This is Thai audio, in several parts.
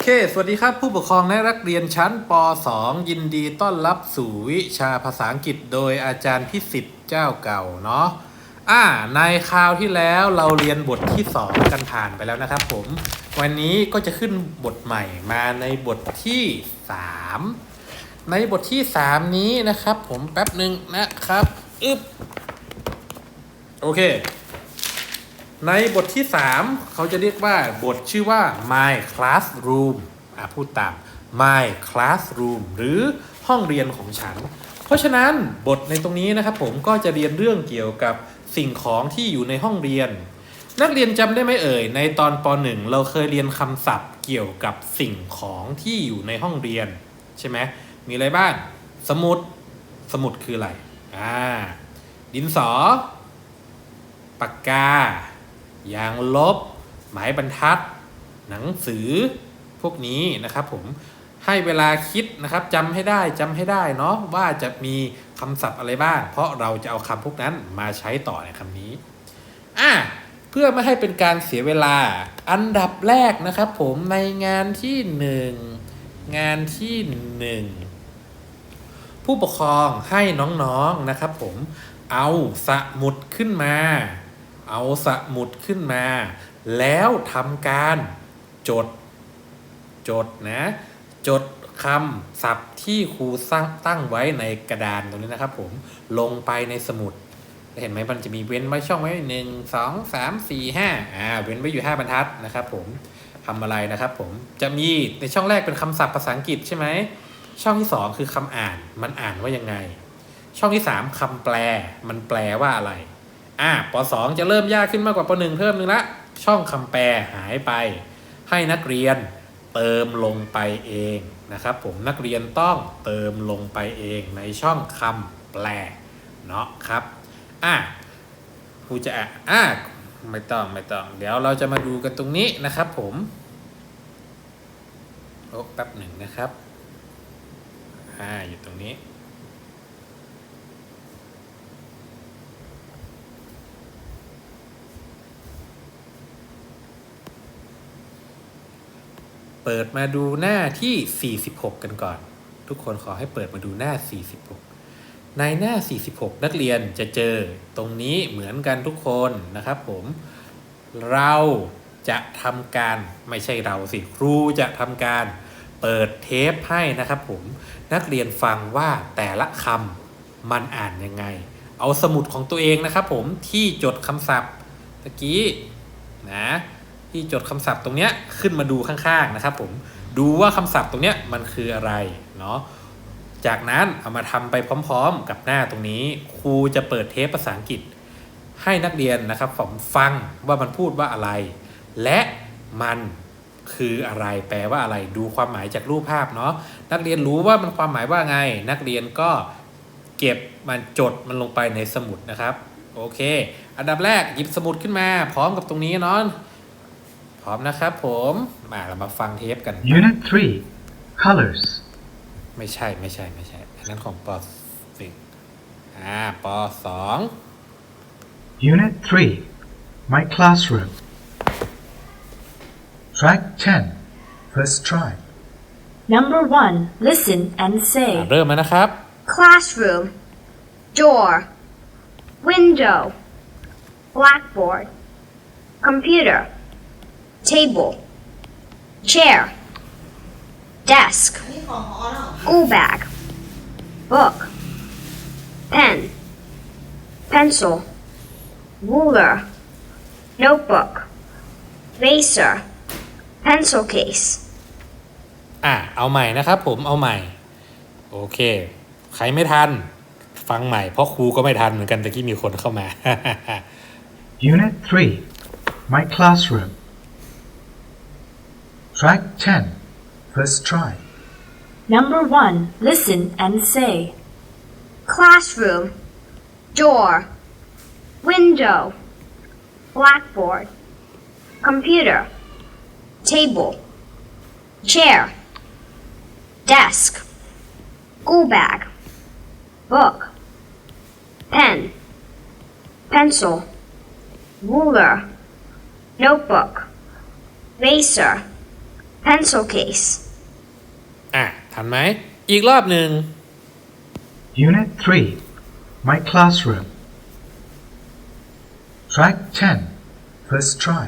เค สวัสดีครับ ผู้ปกครองและนักเรียนชั้นป .2 ยินดีต้อนรับสู่วิชาภาษาอังกฤษโดยอาจารย์พิสิทธิ์เจ้าเก่าเนาะอ่าในคราวที่แล้วเราเรียนบทที่ 2 กันผ่านไปแล้วนะครับผม วันนี้ก็จะขึ้นบทใหม่มาในบทที่ 3 ในบทที่ 3 นี้นะครับผมแป๊บหนึ่งนะครับ อึ๊บ โอเค ในบทที่ 3 เขาจะเรียกว่าบทชื่อว่า my classroom อะพูดตาม my classroom หรือห้องเรียนของฉัน เพราะฉะนั้นบทในตรงนี้นะครับผมก็จะเรียนเรื่องเกี่ยวกับสิ่งของที่อยู่ในห้องเรียน นักเรียนจำได้ไหมเอ่ย ในตอนป .1 เราเคยเรียนคำศัพท์เกี่ยวกับสิ่งของที่อยู่ในห้องเรียน ใช่ไหมมีอะไรบ้าง สมุด สมุดคืออะไร อ่า ดินสอ ปากกา ยางลบ หมายบรรทัด หนังสือพวกนี้นะครับผมให้เวลาคิดนะครับจำให้ได้จำให้ได้เนาะว่าจะมีคำศัพท์อะไรบ้าง เพราะเราจะเอาคำพวกนั้นมาใช้ต่อในคำนี้อะเพื่อไม่ให้เป็นการเสียเวลาอันดับแรกนะครับ ผมในงานที่หนึ่งงานที่หนึ่งผู้ปกครองให้น้องๆนะครับ ผมเอาสมุดขึ้นมา เอาสมุดขึ้นมา แล้วทำการจด จดนะ จดคำศัพท์ที่ครูตั้งไว้ในกระดานตรงนี้นะครับ ผมลงไปในสมุดเห็นไหมมันจะมีเว้นไว้ช่องไว้หนึ่งสองสามสี่ห้าอ่าเว้นไว้อยู่ห้าบรรทัดนะครับ ผมทำอะไรนะครับผมจะมีในช่องแรกเป็นคำศัพท์ภาษาอังกฤษใช่ไหมช่องที่สองคือคำอ่านมันอ่านว่ายังไง ช่องที่สามคำแปลมันแปลว่าอะไร อะปสองจะเริ่มยากขึ้นมากกว่าปหนึ่งเพิ่มหนึ่งละช่องคำแปลหายไป ให้นักเรียนเติมลงไปเองนะครับผมนักเรียนต้องเติมลงไปเองในช่องคำแปลเนาะครับอะครูจะอะอะไม่ต้องไม่ต้อง เดี๋ยวเราจะมาดูกันตรงนี้นะครับผมโอ้แป๊บหนึ่งนะครับอ่าอยู่ตรงนี้ เปิดมาดูหน้าที่ 46 กันก่อน ทุกคนขอให้เปิดมาดูหน้า 46 ในหน้า 46 นักเรียนจะเจอตรงนี้เหมือนกันทุกคนนะครับผมเราจะทำการไม่ใช่เราสิครูจะทำการเปิดเทปให้นะครับผมนักเรียนฟังว่าแต่ละคำมันอ่านยังไง เอาสมุดของตัวเองนะครับผมที่จดคำศัพท์ตะกี้นะ ที่จดคำศัพท์ตรงเนี้ยขึ้นมาดูข้างๆนะครับผมดูว่าคำศัพท์ตรงเนี้ยมันคืออะไรเนาะจากนั้นเอามาทำไปพร้อม ๆ กับหน้าตรงนี้ ครูจะเปิดเทปภาษาอังกฤษ ให้นักเรียนนะครับผมฟังว่ามันพูดว่าอะไร และมันคืออะไรแปลว่าอะไร ดูความหมายจากรูปภาพเนาะนักเรียนรู้ว่ามันความหมายว่าไง นักเรียนก็เก็บมันจดมันลงไปในสมุดนะครับ โอเค อันดับแรกหยิบสมุดขึ้นมา พร้อมกับตรงนี้เนาะ พร้อมนะครับผมมาเรามาฟังเทปกัน Unit 3 Colors ไม่ใช่ไม่ใช่ไม่ใช่อันนั้นของปสิงอ่าปสอง Unit 3 My Classroom Track 10 First try Number one, listen and อ่า say. เริ่มแล้วนะครับ classroom, door, window, blackboard, computer, table, chair, desk, school bag, book, pen, pencil, ruler, notebook, eraser, pencil case. อ่าเอาใหม่นะครับผม เอาใหม่ โอเค ใครไม่ทัน ฟังใหม่ เพราะครูก็ไม่ทันเหมือนกันตะกี้มีคนเข้ามา Unit 3 My Classroom Track 10 First try. Number one, listen and say. classroom, door, window, blackboard, computer, table, chair, desk, school bag, book, pen, pencil, ruler, notebook, eraser, pencil case, อ่ะทันไหม อีกรอบหนึ่ง Unit 3 My classroom. Track 10. First try.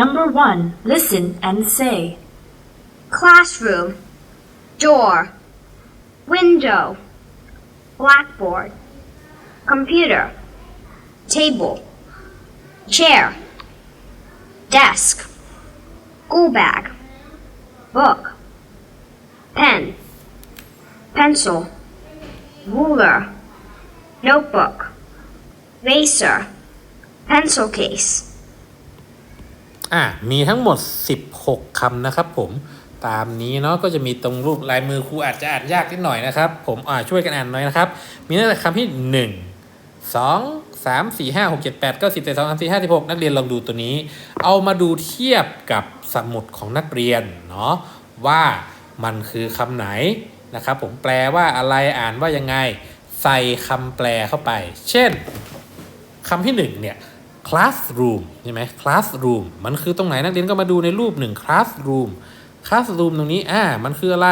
Number 1. Listen and say. classroom, door, window, blackboard, computer, table, chair, desk, school bag, Book, pen, pencil, ruler, notebook, razor, pencil case. อะ มีทั้งหมด 16 คำนะครับผม ตามนี้เนาะ ก็จะมีตรงรูปลายมือครูอาจจะอ่านยากนิดหน่อยนะครับ ผมอ่าช่วยกันอ่านหน่อยนะครับ มีตั้งแต่คำที่ 1 2 3 4 5 6 7 8 9 10 2 3 4 5 16นักเรียนลองดูตัวนี้ เอามาดูเทียบกับ สมุดของนักเรียนเนาะว่ามันคือคำไหนนะครับผมแปลว่าอะไรอ่านว่ายังไง ใส่คำแปลเข้าไป เช่นคำที่หนึ่งเนี่ย classroom ใช่ไหม classroom มันคือตรงไหนนักเรียนก็มาดูในรูปหนึ่ง classroom classroom ตรงนี้อ่ามันคืออะไร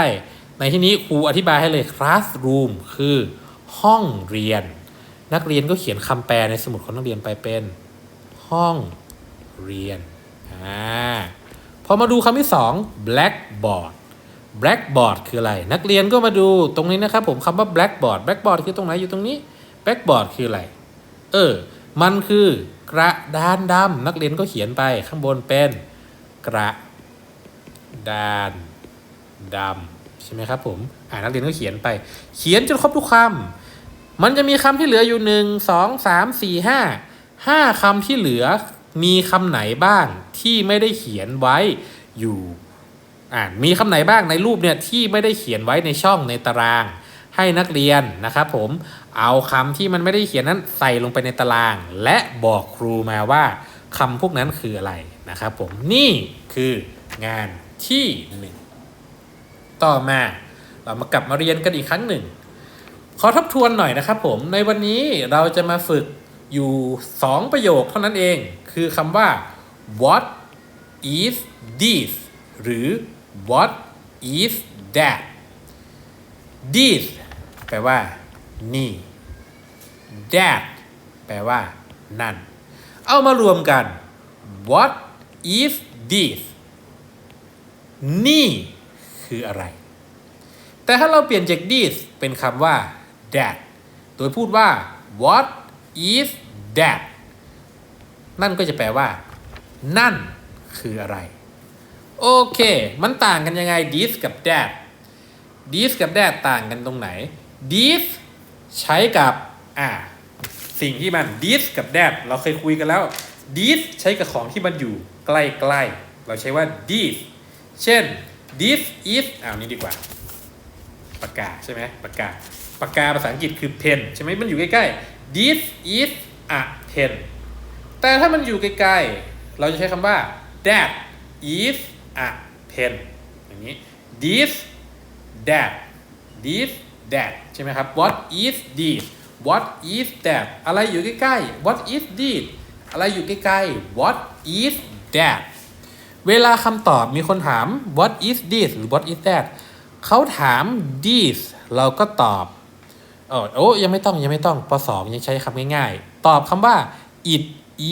ในที่นี้ครูอธิบายให้เลย classroom คือห้องเรียน นักเรียนก็เขียนคำแปลในสมุดของนักเรียนไปเป็น ห้องเรียนอ่า พอมาดูคำที่สอง blackboard blackboard คืออะไร นักเรียนก็มาดูตรงนี้นะครับผมคำว่า blackboard blackboard คือตรงไหนอยู่ตรงนี้ blackboard คืออะไร เออ มันคือกระดานดำนักเรียนก็เขียนไปข้างบนเป็นกระดานดำใช่ไหมครับผม อ่านักเรียนก็เขียนไป เขียนจนครบทุกคำมันจะมีคำที่เหลืออยู่หนึ่งสองสามสี่ห้าห้าคำที่เหลือ มีคำไหนบ้างที่ไม่ได้เขียนไว้อยู่อ่ามีคำไหนบ้างในรูปเนี่ยที่ไม่ได้เขียนไว้ในช่องในตาราง ให้นักเรียนนะครับผมเอาคำที่มันไม่ได้เขียนนั้นใส่ลงไปในตาราง และบอกครูมาว่าคำพวกนั้นคืออะไรนะครับผมนี่คืองานที่หนึ่งต่อมาเรามากลับมาเรียนกันอีกครั้งหนึ่ง ขอทบทวนหน่อยนะครับผมในวันนี้เราจะมาฝึก อยู่ 2 ประโยคเท่านั้นเอง คือคำว่า what is this หรือ what is that this แปลว่า นี่ that แปลว่า นั่น เอามารวมกัน what is this นี่คืออะไร แต่ถ้าเราเปลี่ยนจาก this เป็นคำว่า that โดยพูดว่า what is that นั่นก็จะแปลว่า นั่นคืออะไร โอเค มันต่างกันยังไง this กับ that this กับ that ต่างกันตรงไหน this ใช้กับ อ่า สิ่งที่มัน this กับ that เราเคยคุยกันแล้ว this ใช้กับของที่มันอยู่ใกล้ๆ เราใช้ว่า this เช่น this is เอาวนี้ดีกว่า ปากกาใช่ไหมปากกา ปากกาภาษาอังกฤษคือ pen ใช่ไหมมันอยู่ใกล้ๆ this is a pen แต่ถ้ามันอยู่ไกลๆ เราจะใช้คำว่า that is a pen อย่างนี้ this that this that ใช่ไหมครับ what is this what is that อะไรอยู่ใกล้ๆ what is this อะไรอยู่ใกล้ๆ what is that เวลาคำตอบมีคนถาม what is this หรือ what is that เขาถาม this เราก็ตอบ เออโอ้ยังไม่ต้องยังไม่ต้องปสองยังใช้คำง่ายๆ ตอบคำว่า it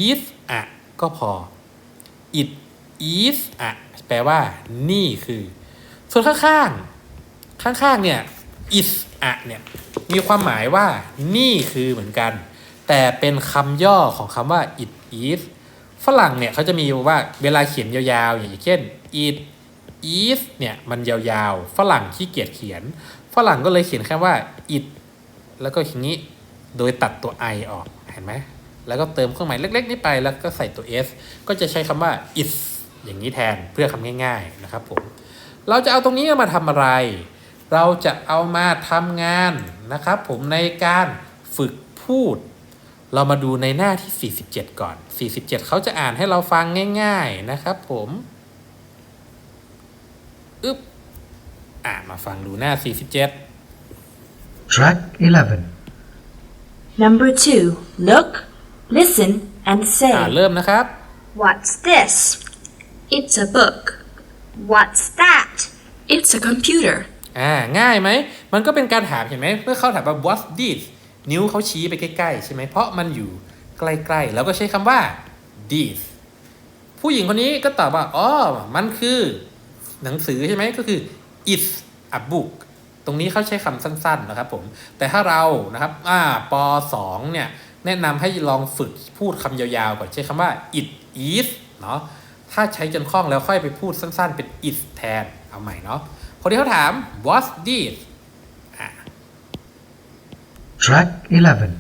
is a ก็พอ it is a แปลว่า นี่คือ ส่วนข้างๆ ข้างๆ เนี่ย is a เนี่ย มีความหมายว่า นี่คือเหมือนกัน แต่เป็นคำย่อของคำว่า it is ฝรั่งเนี่ยเขาจะมีว่าเวลาเขียนยาวๆ อย่างเช่น it is เนี่ย มันยาวๆ ฝรั่งขี้เกียจเขียน ฝรั่งก็เลยเขียนแค่ว่า it แล้วก็อย่างนี้โดยตัดตัว i ออกเห็นไหมแล้วก็เติมเครื่องหมายเล็ก ๆ นี้ไปแล้วก็ใส่ตัว s ก็จะใช้คำว่า is อย่างนี้แทนเพื่อคำง่าย ๆ นะครับผมเราจะเอาตรงนี้มาทำอะไร เราจะเอามาทำงานนะครับผมในการฝึกพูด เรามาดูในหน้าที่ 47 ก่อน 47 เขาจะอ่านให้เราฟังง่าย ๆนะครับผมอึ๊บอ่านมาฟังดูหน้า 47 Track 11. Number 2. Look, listen and อ่า say. เริ่มนะครับ What's this? It's a book. What's that? It's a computer. อ่าง่ายไหม มันก็เป็นการถามเห็นไหมเมื่อเขาถามว่า what's this นิ้วเขาชี้ไปใกล้ ๆ ใช่ไหม เพราะมันอยู่ใกล้ ๆ แล้วก็ใช้คำว่า this ผู้หญิงคนนี้ก็ตอบว่า อ๋อ มันคือ หนังสือใช่ไหม ก็คือ it's a book ตรงนี้เขาใช้คำสั้นๆนะครับผมแต่ถ้าเรานะครับอ่าป .2 เนี่ยแนะนำให้ลองฝึกพูดคำยาวๆก่อนใช้คำว่า it is เนาะถ้าใช้จนคล่องแล้วค่อยไปพูดสั้นๆเป็น is แทนเอาใหม่เนาะคนที่เขาถาม what's this Track 11.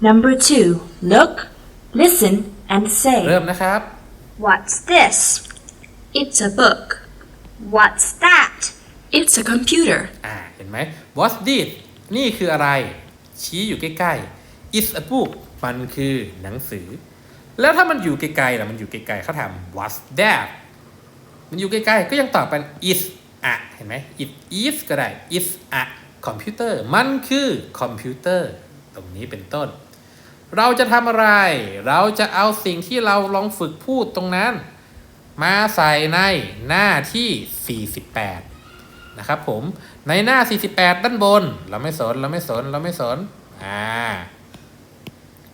Number 2. Look, listen, and say. เริ่มนะครับ What's this? It's a book. What's that? It's a computer. อ่าเห็นไหม what's this นี่คืออะไร ชี้อยู่ใกล้ๆ it's a book มันคือหนังสือ แล้วถ้ามันอยู่ไกลๆล่ะมันอยู่ไกลๆเขาถาม what's that มันอยู่ใกล้ๆ ก็ยังตอบเป็น is a เห็นไหม it is ก็ได้ is a computer มันคือคอมพิวเตอร์ตรงนี้เป็นต้น เราจะทำอะไร เราจะเอาสิ่งที่เราลองฝึกพูดตรงนั้น มาใส่ในหน้าที่ 48 นะครับผมในหน้า 48 ด้านบน เราไม่สนเราไม่สนเราไม่สนอ่า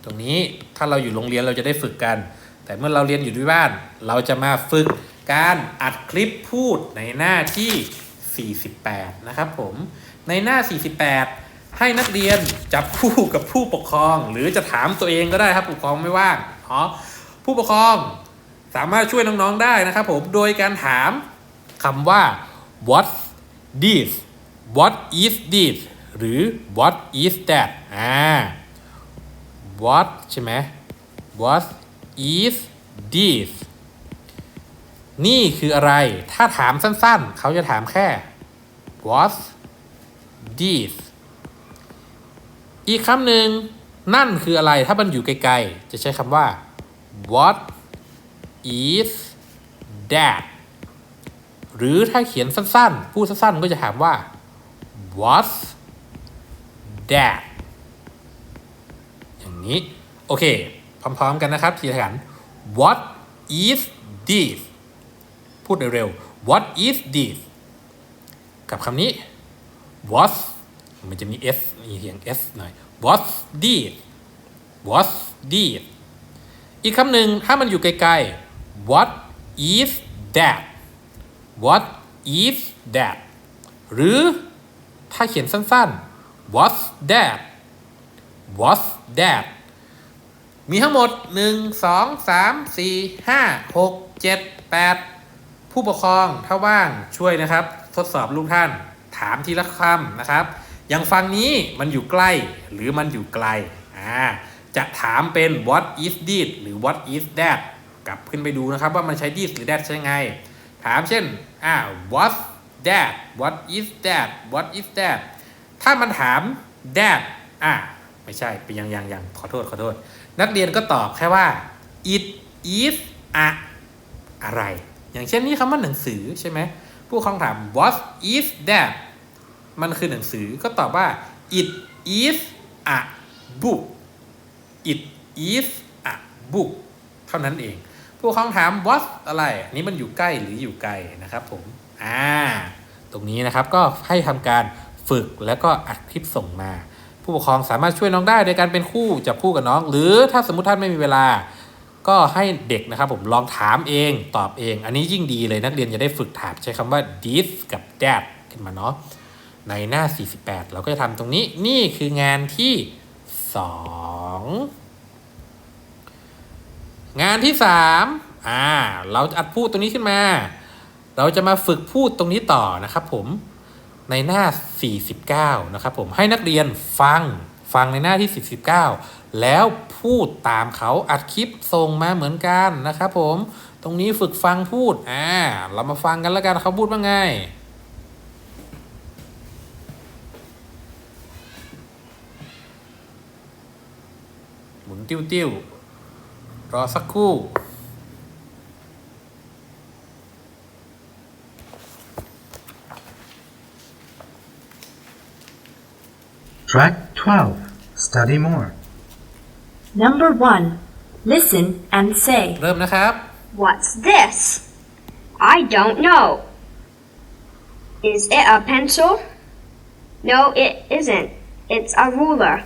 ตรงนี้ถ้าเราอยู่โรงเรียนเราจะได้ฝึกกัน แต่เมื่อเราเรียนอยู่ที่บ้าน เราจะมาฝึกการอัดคลิปพูดในหน้าที่ 48 นะครับผมในหน้า 48 ให้นักเรียนจับคู่กับผู้ปกครอง หรือจะถามตัวเองก็ได้ครับผู้ปกครองไม่ว่างอ๋อผู้ปกครองสามารถช่วยน้องๆได้นะครับผมโดยการถามคำว่า what this what is this หรือ what is that อ่า what ใช่ไหม what is this นี่คืออะไร ถ้าถามสั้นๆ เขาจะถามแค่ what this อีกคำหนึ่งนั่นคืออะไร ถ้ามันอยู่ไกลๆ จะใช้คำว่า what is that หรือถ้าเขียนสั้นๆ พูดสั้นๆ ก็จะถามว่า what's that อย่างนี้ โอเค พร้อมๆกันนะครับทีละกัน what is this พูดเร็วๆ what is this กับคำนี้ what มันจะมี s มีเสียง s หน่อย what's this what's this อีกคำหนึ่งถ้ามันอยู่ไกลๆ what is that what is that หรือถ้าเขียนสั้นๆ what's that what's that มีทั้งหมด 1 2 3 4 5 6 7 8 ผู้ปกครองถ้าว่างช่วยนะครับ ทดสอบลูกท่าน ถามทีละคำนะครับอย่างฟังนี้มันอยู่ใกล้หรือมันอยู่ไกลอ่าจะถามเป็น what is this หรือ what is that กลับขึ้นไปดูนะครับว่ามันใช้ this หรือ that ใช่ไง ถามเช่นอ่า what that what is that what is that ถ้ามันถาม that อะไม่ใช่เป็นยังยังยังขอโทษขอโทษ นักเรียนก็ตอบแค่ว่า it is a อะไร อย่างเช่นนี้คำว่าหนังสือใช่ไหมผู้คำถาม what is that มันคือหนังสือก็ตอบว่า it is a book it is a book เท่านั้นเอง ผู้คำถาม what อะไรอันนี้มันอยู่ใกล้หรืออยู่ไกลนะครับผมอ่าตรงนี้นะครับก็ให้ทำการฝึกแล้วก็อัดคลิปส่งมา ผู้ปกครองสามารถช่วยน้องได้โดยการเป็นคู่จับคู่กับน้อง หรือถ้าสมมติท่านไม่มีเวลา ก็ให้เด็กนะครับผมลองถามเองตอบเอง อันนี้ยิ่งดีเลยนักเรียนจะได้ฝึกถามใช้คำว่า this กับ that ขึ้นมาเนาะในหน้า 48 เราก็จะทำตรงนี้นี่คืองานที่ 2 งานที่3อ่าเราจะอัดพูดตรงนี้ขึ้นมา เราจะมาฝึกพูดตรงนี้ต่อนะครับผมในหน้า 49 นะครับผมให้นักเรียนฟังฟังในหน้าที่ 49 แล้วพูดตามเขาอัดคลิปส่งมาเหมือนกันนะครับผมตรงนี้ฝึกฟังพูดอ่าเรามาฟังกันแล้วกันเขาพูดว่าไงหมุนติ้วติ้ว รอสักครู่ Track 12. Study more. Number 1. Listen and say. เริ่มนะครับ What's this? I don't know. Is it a pencil? No, it isn't. It's a ruler.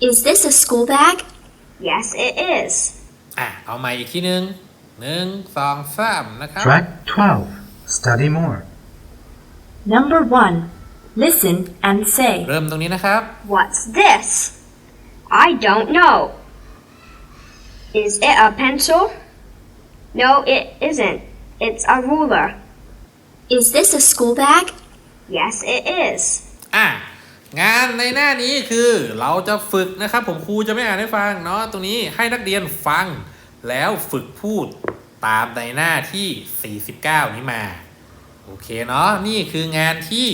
Is this a school bag? Yes, it is. อ่ะ เอาใหม่อีกทีหนึ่งหนึ่งสองสามนะครับ Track 12. Study more. Number 1. Listen and say. เริ่มตรงนี้นะครับ What's this? I don't know. Is it a pencil? No, it isn't. It's a ruler. Is this a school bag? Yes, it is. อ่ะ งานในหน้านี้คือเราจะฝึกนะครับ ผมครูจะไม่อ่านให้ฟังเนาะตรงนี้ให้นักเรียนฟังแล้วฝึกพูดตามในหน้าที่ 49 นี้มา โอเคเนาะนี่คืองานที่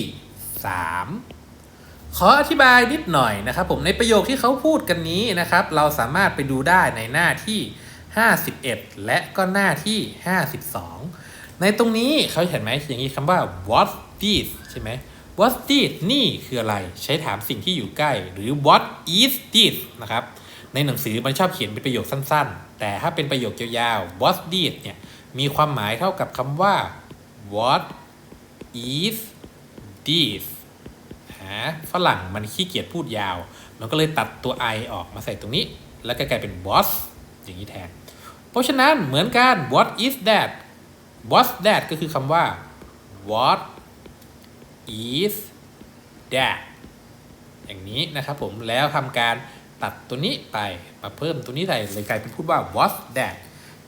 3 ขออธิบายนิดหน่อยนะครับ ผมในประโยคที่เขาพูดกันนี้นะครับ เราสามารถไปดูได้ในหน้าที่ 51 และก็หน้าที่ 52 ในตรงนี้เขาเห็นไหมอย่างนี้คำว่า what this ใช่ไหม what this นี่คืออะไร ใช้ถามสิ่งที่อยู่ใกล้ หรือ what is this นะครับ ในหนังสือมันชอบเขียนเป็นประโยคสั้นๆ แต่ถ้าเป็นประโยคยาวๆ what this เนี่ย มีความหมายเท่ากับคำว่า what is this หาฝรั่งมันขี้เกียจพูดยาว มันก็เลยตัดตัว i ออกมาใส่ตรงนี้ แล้วก็กลายเป็น what อย่างนี้แทน เพราะฉะนั้นเหมือนกัน what is that what that ก็คือคำว่า what is that อย่างนี้นะครับผมแล้วทำการตัดตัวนี้ไปมาเพิ่มตัวนี้ใส่เลยกลายเป็นพูดว่า what that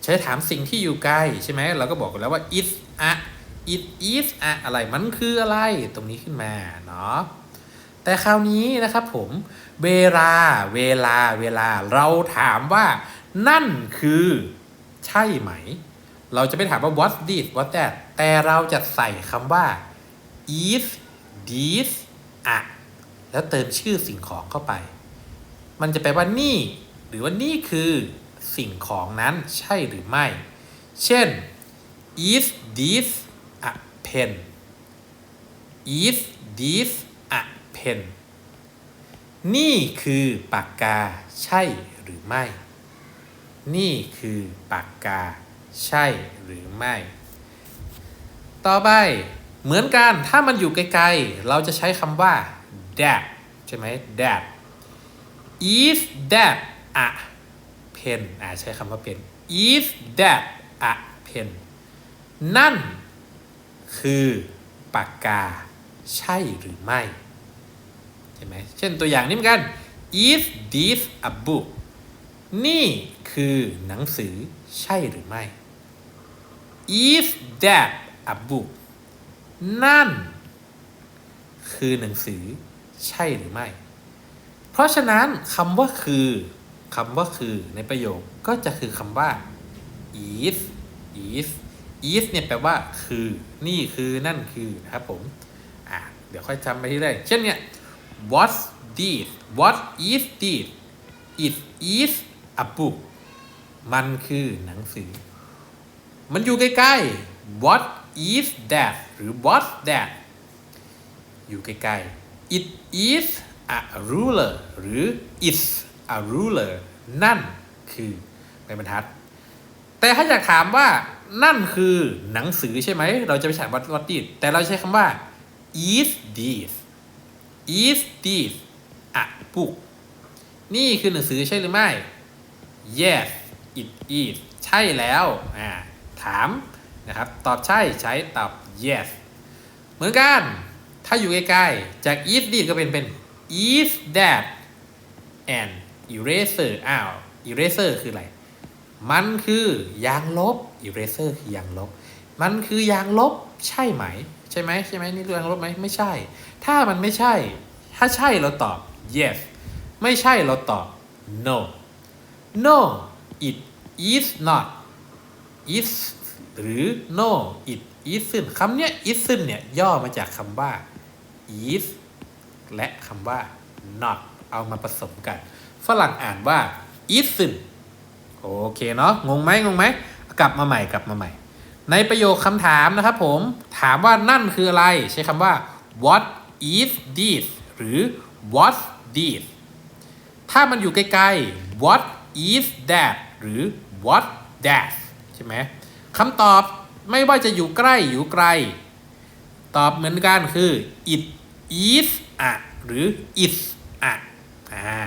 ใช้ถามสิ่งที่อยู่ไกลใช่ไหมเราก็บอกกันแล้วว่า it a it is a อะไรมันคืออะไรตรงนี้ขึ้นมาเนาะแต่คราวนี้นะครับผมเวลาเวลาเวลาเราถามว่านั่นคือใช่ไหม เราจะไม่ถามว่า what this what that แต่เราจะใส่คำว่า is this a แล้วเติมชื่อสิ่งของเข้าไป มันจะแปลว่านี่ หรือว่านี่คือสิ่งของนั้นใช่หรือไม่ เช่น is this a pen is this a pen นี่คือปากกาใช่หรือไม่ นี่คือปากกาใช่หรือไม่ ต่อไป เหมือนกันถ้ามันอยู่ไกลๆ เราจะใช้คำว่า that ใช่ไหม that is that a pen อ่าใช้คำว่า pen is that a pen นั่นคือปากกาใช่หรือไม่ ใช่ไหมเช่นตัวอย่างนี้เหมือนกัน is this a book นี่คือหนังสือใช่หรือไม่ is that a book นั่น คือหนังสือใช่หรือไม่ เพราะฉะนั้นคำว่าคือคำว่าคือในประโยคก็จะคือคำว่า is is is เนี่ยแปลว่าคือ นี่คือนั่นคือนะครับผม อะ เดี๋ยวค่อยจำไปที่ได้เช่นเนี่ย what this what is this it is a book มันคือหนังสือ มันอยู่ใกล้ๆ what is that หรือ what that อยู่ใกล้ๆ it is a ruler หรือ is a ruler นั่นคือเป็นบรรทัด แต่ถ้าอยากถามว่านั่นคือหนังสือใช่ไหม เราจะไปใช้ what what แต่เราใช้คำว่า is this is this a book นี่คือหนังสือใช่หรือไม่ yes it is ใช่แล้ว อ่า ถาม นะครับ ตอบใช่ใช้ตอบ yes เหมือนกัน ถ้าอยู่ใกล้ๆ จาก is this ก็เป็นเป็น is that and eraser อ้าว eraser คืออะไร มันคือยางลบ eraser คือยางลบ มันคือยางลบใช่ไหม ใช่ไหมใช่ไหมนี่เรื่องยางลบไหมไม่ใช่ ถ้ามันไม่ใช่ ถ้าใช่เราตอบ yes ไม่ใช่เราตอบ no no it is not is หรือ no it isn't คำเนี้ย isn't เนี่ย ย่อมาจากคำว่า is และคำว่า not เอามาผสมกัน ฝรั่งอ่านว่า isn't โอเคเนาะงงไหมงงไหม กลับมาใหม่กลับมาใหม่ ในประโยคคำถามนะครับผม ถามว่านั่นคืออะไร ใช้คำว่า what is this หรือ what this ถ้ามันอยู่ใกล้ๆ what is that หรือ what that ใช่ไหม คำตอบไม่ว่าจะอยู่ใกล้อยู่ไกล ตอบเหมือนกันคือ it is a หรือ is a อ่า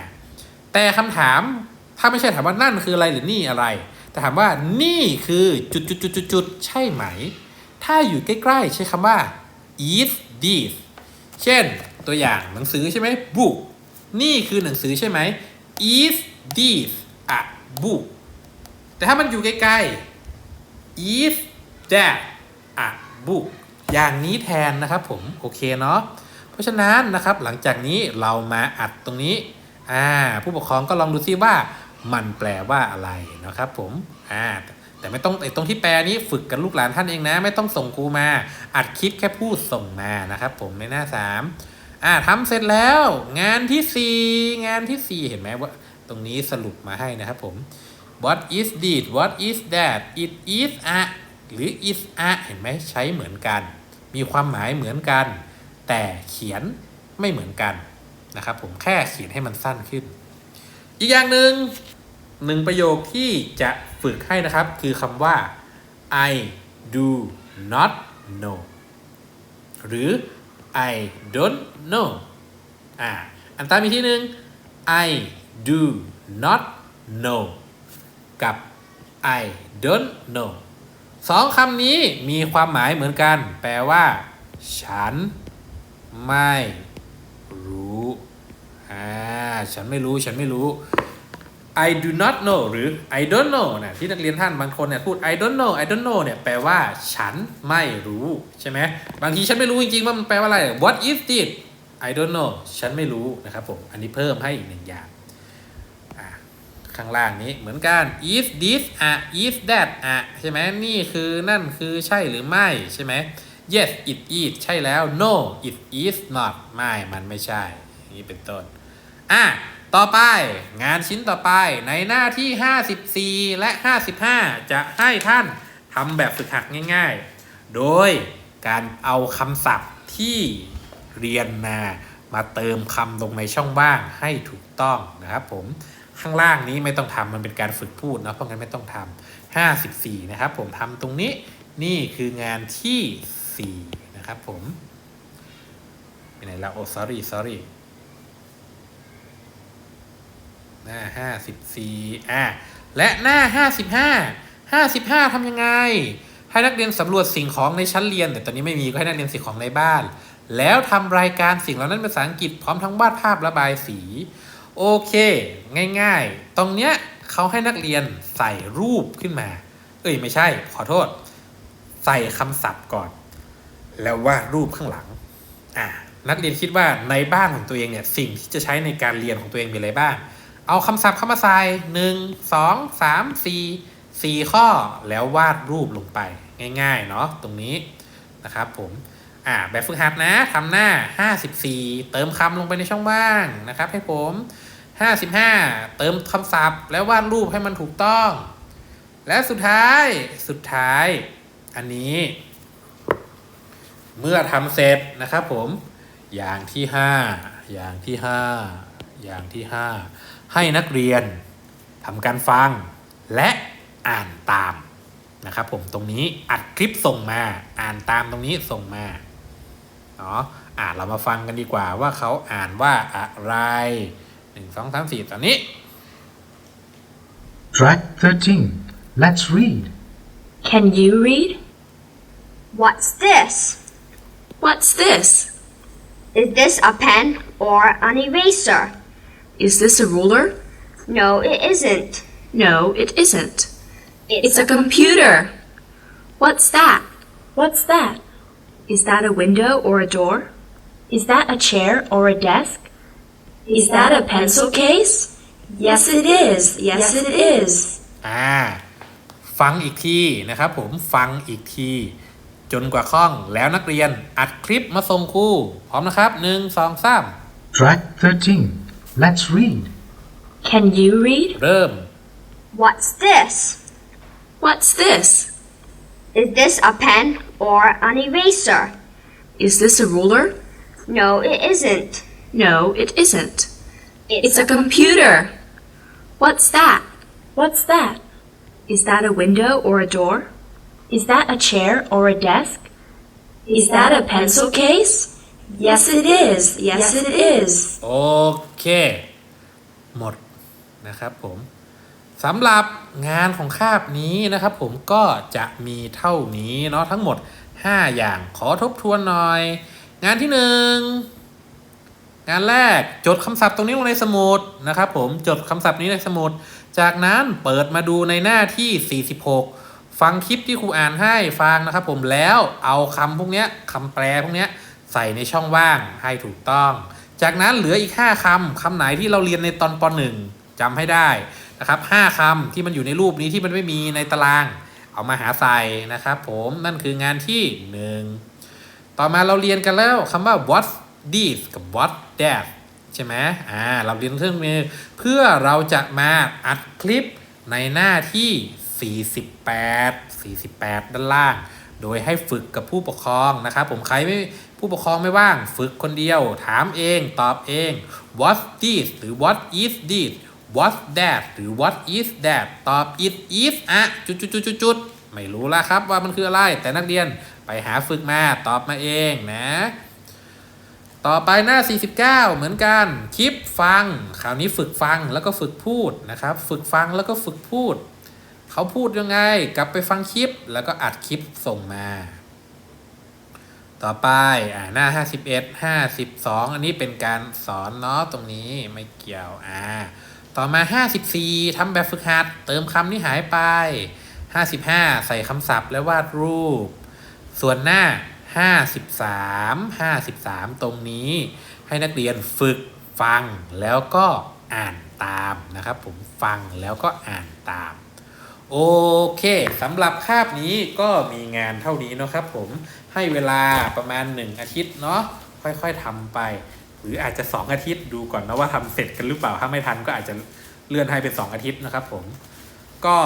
แต่คำถามถ้าไม่ใช่ถามว่านั่นคืออะไรหรือนี่อะไร แต่ถามว่านี่คือจุดจุดจุดจุดจุดใช่ไหม ถ้าอยู่ใกล้ๆ ใช้คำว่า is this เช่นตัวอย่างหนังสือใช่ไหม book นี่คือหนังสือใช่ไหม is this a book แต่ถ้ามันอยู่ใกล้ๆ is that a book อย่างนี้แทนนะครับผม โอเคเนาะเพราะฉะนั้นนะครับหลังจากนี้เรามาอัดตรงนี้อ่าผู้ปกครองก็ลองดูซิว่ามันแปลว่าอะไรนะครับผมอ่าแต่ไม่ต้องไอ้ตรงที่แปลนี้ฝึกกันลูกหลานท่านเองนะ ไม่ต้องส่งครูมา อัดคลิปแค่พูดส่งมานะครับผมในหน้าสามอ่าทำเสร็จแล้ว งานที่สี่งานที่สี่เห็นไหมว่า ตรงนี้สรุปมาให้นะครับผม what is this what is that it is a หรือ is a เห็นไหมใช้เหมือนกัน มีความหมายเหมือนกัน แต่เขียนไม่เหมือนกันนะครับผมแค่เขียนให้มันสั้นขึ้น อีกอย่างหนึ่งหนึ่งประโยคที่จะฝึกให้นะครับคือคำว่า I do not know หรือ I don't know อ่าอันตามอีกทีหนึ่ง I do not know กับ I don't know สองคำนี้มีความหมายเหมือนกัน แปลว่า ฉัน ไม่รู้อ่าฉันไม่รู้ ฉันไม่รู้ I do not know หรือ I don't know นะที่นักเรียนท่านบางคนเนี่ยพูด I don't know I don't know เนี่ยแปลว่าฉันไม่รู้ ใช่ไหมบางทีฉันไม่รู้จริงๆว่ามันแปลว่าอะไร What is it I don't know ฉันไม่รู้นะครับผม อันนี้เพิ่มให้อีกหนึ่งอย่าง ข้างล่างนี้เหมือนกัน is this a is that a ใช่ไหมนี่คือนั่นคือใช่หรือไม่ใช่ไหม yes it is ใช่แล้ว no it is not ไม่มันไม่ใช่นี้เป็นต้น อะ ต่อไปงานชิ้นต่อไปในหน้าที่ 54 และ 55 จะให้ท่านทำแบบฝึกหัดง่าย ๆ โดยการเอาคำศัพท์ที่เรียนมามาเติมคำลงในช่องว่างให้ถูกต้องนะครับผม ข้างล่างนี้ไม่ต้องทำมันเป็นการฝึกพูดนะเพราะงั้นไม่ต้องทำ54 นะครับ ผมทำตรงนี้นี่คืองานที่ 4 นะครับผมไปไหนแล้วโอ้ sorry sorry หน้า 54 อะ และหน้า 55 55ทำยังไง ให้นักเรียนสำรวจสิ่งของในชั้นเรียน แต่ตอนนี้ไม่มีก็ให้นักเรียนสิ่งของในบ้าน แล้วทำรายการสิ่งเหล่านั้นเป็นภาษาอังกฤษพร้อมทั้งวาดภาพระบายสี โอเค ง่ายๆ ตรงเนี้ยเขาให้นักเรียนใส่รูปขึ้นมา เอ้ยไม่ใช่ ขอโทษ ใส่คำศัพท์ก่อน แล้ววาดรูปข้างหลัง อะนักเรียนคิดว่าในบ้านของตัวเองเนี่ยสิ่งที่จะใช้ในการเรียนของตัวเองมีอะไรบ้าง เอาคำศัพท์เข้ามาใส่หนึ่งสองสามสี่สี่ข้อแล้ววาดรูปลงไปง่ายๆเนาะตรงนี้นะครับผมอ่าแบบฝึกหัดนะทำหน้า 54 เติมคำลงไปในช่องว่างนะครับให้ผม 55 เติมคำศัพท์แล้ววาดรูปให้มันถูกต้อง และสุดท้ายสุดท้าย อันนี้ เมื่อทำเสร็จนะครับผม อย่างที่ 5 อย่างที่ 5 อย่างที่ 5 ให้นักเรียนทำการฟังและอ่านตามนะครับผมตรงนี้อัดคลิปส่งมาอ่านตามตรงนี้ส่งมาเนาะอ่านเรามาฟังกันดีกว่าว่าเขาอ่านว่าอะไร หนึ่งสองสามสี่ตอนนี้ Track 13. Let's read. Can you read? What's this? What's this? Is this a pen or an eraser? Is this a ruler? No, it isn't. No, it isn't. It's, It's a computer. What's that? What's that? Is that a window or a door? Is that a chair or a desk? Is that a pencil case? Yes, it is. Yes, it is. อ่า ฟังอีกทีนะครับผมฟังอีกที จนกว่าคล่องแล้วนักเรียนอัดคลิปมาส่งครูพร้อมนะครับหนึ่งสองสาม Track 13. Let's read. Can you read? เริ่ม What's this? What's this? Is this a pen or an eraser? Is this a ruler? No, it isn't. No, it isn't. It's, It's a computer. What's that? What's that? Is that a window or a door? Is that a chair or a desk? Is that a pencil case? Yes, it is. Yes, it is. โอเค หมดนะครับผมสำหรับงานของคาบนี้นะครับผมก็จะมีเท่านี้เนาะทั้งหมด 5 อย่างขอทบทวนหน่อย งานที่หนึ่ งานแรกจดคำศัพท์ตรงนี้ลงในสมุดนะครับผมจดคำศัพท์นี้ในสมุด จากนั้นเปิดมาดูในหน้าที่ 46 ฟังคลิปที่ครูอ่านให้ฟังนะครับผมแล้วเอาคำพวกนี้คำแปลพวกนี้ใส่ในช่องว่างให้ถูกต้อง จากนั้นเหลืออีก 5คำคำไหนที่เราเรียนในตอนป .1 จำให้ได้นะครับ5คำที่มันอยู่ในรูปนี้ที่มันไม่มีในตาราง เอามาหาใส่นะครับผมนั่นคืองานที่ 1 ต่อมาเราเรียนกันแล้วคำว่า what this กับ what that ใช่ไหมอ่าเราเรียนเครื่องมือเพื่อเราจะมาอัดคลิปในหน้าที่ 48 48 ด้านล่าง โดยให้ฝึกกับผู้ปกครองนะครับผมใครไม่ผู้ปกครองไม่ว่างฝึกคนเดียว ถามเองตอบเอง what this หรือ what is this what that หรือ what is that ตอบ it is อะจุดจุดจุดจุดจุดไม่รู้ละครับว่ามันคืออะไร แต่นักเรียนไปหาฝึกมาตอบมาเองนะ ต่อไปหน้า 49 เหมือนกัน คลิปฟัง คราวนี้ฝึกฟังแล้วก็ฝึกพูดนะครับ ฝึกฟังแล้วก็ฝึกพูด เขาพูดยังไง กลับไปฟังคลิป แล้วก็อัดคลิปส่งมา ต่อไปอ่าหน้า 51 52 อันนี้เป็นการสอนเนาะตรงนี้ไม่เกี่ยวอ่าต่อมา 54ทำแบบฝึกหัด เติมคำที่หายไป 55 ใส่คำศัพท์และวาดรูป ส่วนหน้า 53 53 ตรงนี้ให้นักเรียนฝึกฟังแล้วก็อ่านตามนะครับ ผมฟังแล้วก็อ่านตาม โอเคสำหรับคาบนี้ก็มีงานเท่านี้นะครับผมให้เวลาประมาณ 1 อาทิตย์เนาะค่อยๆทำไป หรืออาจจะ 2 อาทิตย์ดูก่อนนะว่าทำเสร็จกันหรือเปล่าถ้าไม่ทันก็อาจจะเลื่อนให้เป็น 2 อาทิตย์นะครับผมก็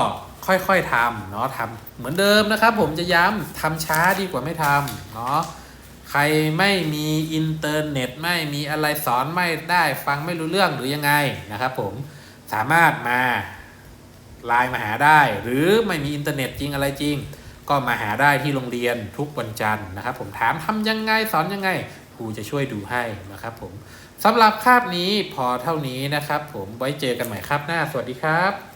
ค่อยๆทำเนาะทำเหมือนเดิมนะครับ ผมจะย้ำทำช้าดีกว่าไม่ทำเนาะใครไม่มีอินเทอร์เน็ตไม่มีอะไรสอนไม่ได้ฟังไม่รู้เรื่องหรือยังไงนะครับผมสามารถมาไลน์มาหาได้ หรือไม่มีอินเทอร์เน็ตจริงอะไรจริง ก็มาหาได้ที่โรงเรียนทุกวันจันทร์นะครับ ผมถามทำยังไงสอนยังไงครูจะช่วยดูให้นะครับผมสำหรับคาบนี้พอเท่านี้นะครับ ผมไว้เจอกันใหม่คาบหน้า สวัสดีครับ